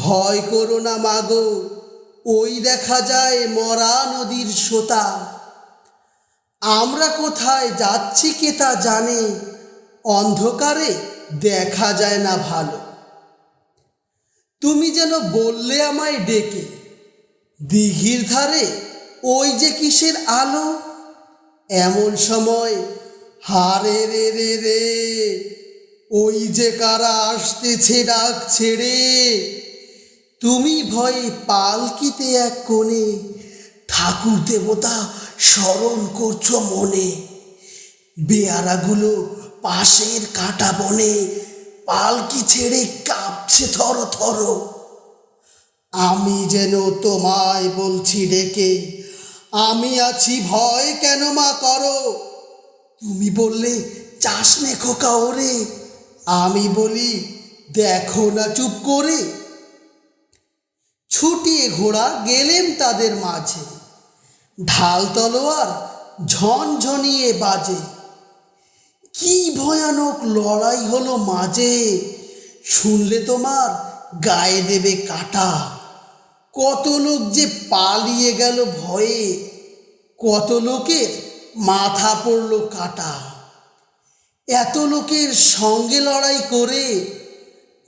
ভয় করো না মাগো, ওই দেখা যায় মরা নদীর সোতা। আমরা কোথায় যাচ্ছি কে তা জানে, অন্ধকারে দেখা যায় না ভালো। তুমি যেন বললে আমায় ডেকে, দিঘির ধারে ওই যে কিসের আলো, এমন সময় হারে রে রে রে, ওই যে কারা আসতেছে ডাক ছেড়ে তুমি ভয়ে পালকিতে এক কোণে ঠাকুর দেবতা স্মরণ করছ মনে। বেয়ারাগুলো পাশের কাটা বনে পালকি ছেড়ে কাঁপছে থর থর। আমি যেন তোমায় বলছি ডেকে, আমি আছি ভয় কেন মা করো? তুমি বললে চাস নে খোকা ওরে আমি বলি, দেখো না চুপ করে। ছুটিয়ে ঘোড়া গেলেম তাদের মাঝে। ঢাল তলোয়ার ঝনঝনিয়ে বাজে। কি ভয়ানক লড়াই হলো মাঝে। শুনলে তোমার গায়ে দেবে কাটা। কত লোক যে পালিয়ে গেল ভয়ে। কত লোকের মাথা পড়ল কাটা। এত লোকের সঙ্গে লড়াই করে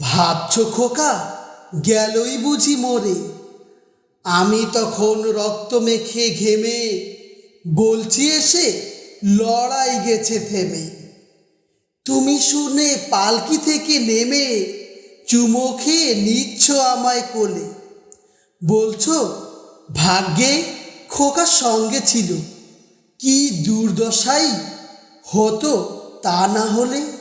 ভাবছ খোকা গেলই বুঝি মরে। আমি তখন রক্ত মেখে ঘেমে, বলছি এসে লড়াই গেছে থেমে। তুমি শুনে পালকি থেকে নেমে, চুমো খেয়ে নিচ্ছ আমায় কোলে। বলছো, ভাগ্যে খোকার সঙ্গে ছিল। কি দুর্দশাই হতো তা না হলে?